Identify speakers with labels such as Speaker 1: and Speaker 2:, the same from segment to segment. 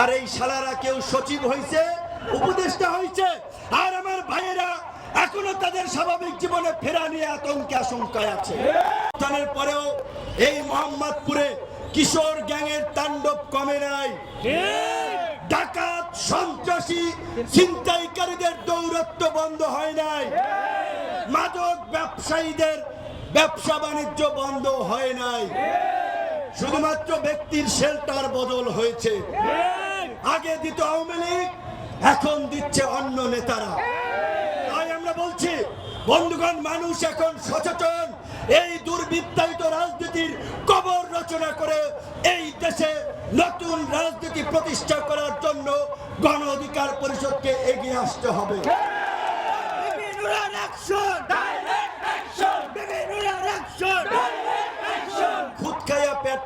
Speaker 1: আর এই শালারা কেউ সচিব হয়েছে উপদেষ্টা হয়েছে আর আমার ভাইয়েরা এখনও তাদের স্বাভাবিক জীবনে ফেরা নিয়ে আতঙ্কে, আশঙ্কায় আছে। উত্থানের পরেও এই মোহাম্মদপুরে কিশোর গ্যাংয়ের তাণ্ডব কমে নাই। ডাকাত, সন্ত্রাসী, ছিনতাইকারীদের দৌরত্ব বন্ধ হয় নাই। মাদক ব্যবসায়ীদের ব্যবসা বাণিজ্য বন্ধ হয় নাই। শুধুমাত্র ব্যক্তির শেল্টার বদল হয়েছে। আগে দিত আওয়ামী লীগ এখন দিচ্ছে অন্য নেতারা তাই আমরা বলছি বন্ধুগণ মানুষ এখন সচেতন এই দুর্বৃত্তায়িত রাজনীতির কবর রচনা করে এই দেশে নতুন রাজনীতি প্রতিষ্ঠা করার জন্য গণ অধিকার পরিষদকে এগিয়ে আসতে হবে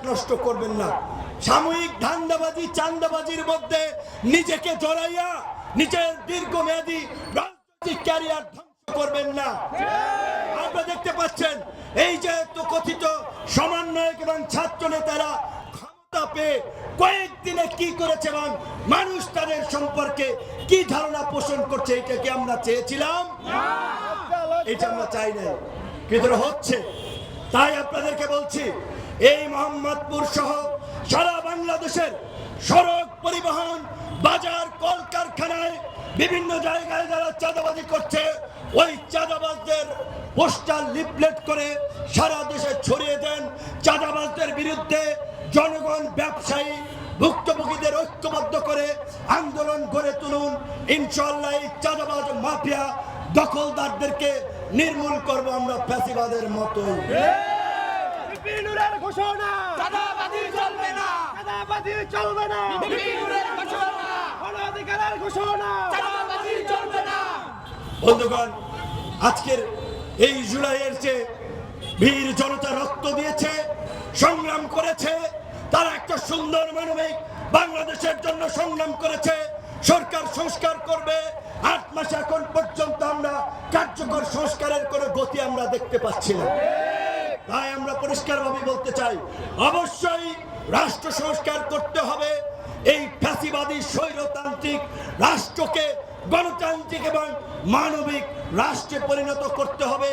Speaker 1: নষ্ট করবেন না। সাময়িক ধান্দাবাজি, চান্দাবাজির মধ্যে নিজেকে জড়াইয়া নিজের দীর্ঘমেয়াদী রাজনৈতিক ক্যারিয়ার ধ্বংস করবেন না। আপনারা দেখতে পাচ্ছেন, এই যে কথিত সমন্বয়ক এবং ছাত্র নেতারা ক্ষমতা পেয়ে কয়েকদিনে কি করেছে এবং মানুষ তাদের সম্পর্কে কি ধারণা পোষণ করছে, এটা কি আমরা চেয়েছিলাম? এটা আমরা চাই নাই। কিন্তু হচ্ছে, তাই আপনাদেরকে বলছি এই মোহাম্মদপুর সহ সারা বাংলাদেশের সড়ক পরিবহন, বাজার, কলকারখানায় বিভিন্ন জায়গায় যারা চাঁদাবাজি করছে, ওই চাঁদাবাজদের পোস্টার লিফলেট করে সারা দেশে ছড়িয়ে দেন। চাঁদাবাজদের বিরুদ্ধে জনগণ, ব্যবসায়ী, ভুক্তভোগীদের ঐক্যবদ্ধ করে আন্দোলন গড়ে তুলুন। ইনশাল্লাহ এই চাঁদাবাজ মাফিয়া দখলদারদেরকে নির্মূল করব আমরা ফ্যাসিবাদের মতো
Speaker 2: বিপিনুরের ঘোষণা।
Speaker 3: চলবে না।
Speaker 2: চলবে না।
Speaker 3: বিপিনুরের ঘোষণা।
Speaker 2: অধিকারের ঘোষণা।
Speaker 3: চলবে না।
Speaker 1: বন্ধুগণ আজকের এই জুলাইয়ের যে বীর জনতা রক্ত দিয়েছে সংগ্রাম করেছে তারা একটা সুন্দর মানবিক বাংলাদেশের জন্য সংগ্রাম করেছে সরকার সংস্কার করবে আট মাস এখন পর্যন্ত আমরা কার্যকর সংস্কারের কোনো গতি আমরা দেখতে পাচ্ছি না। তাই আমরা পরিষ্কারভাবে বলতে চাই, অবশ্যই রাষ্ট্র সংস্কার করতে হবে। এই ফ্যাসিবাদী স্বৈরতান্ত্রিক রাষ্ট্রকে গণতান্ত্রিক এবং মানবিক রাষ্ট্রে পরিণত করতে হবে।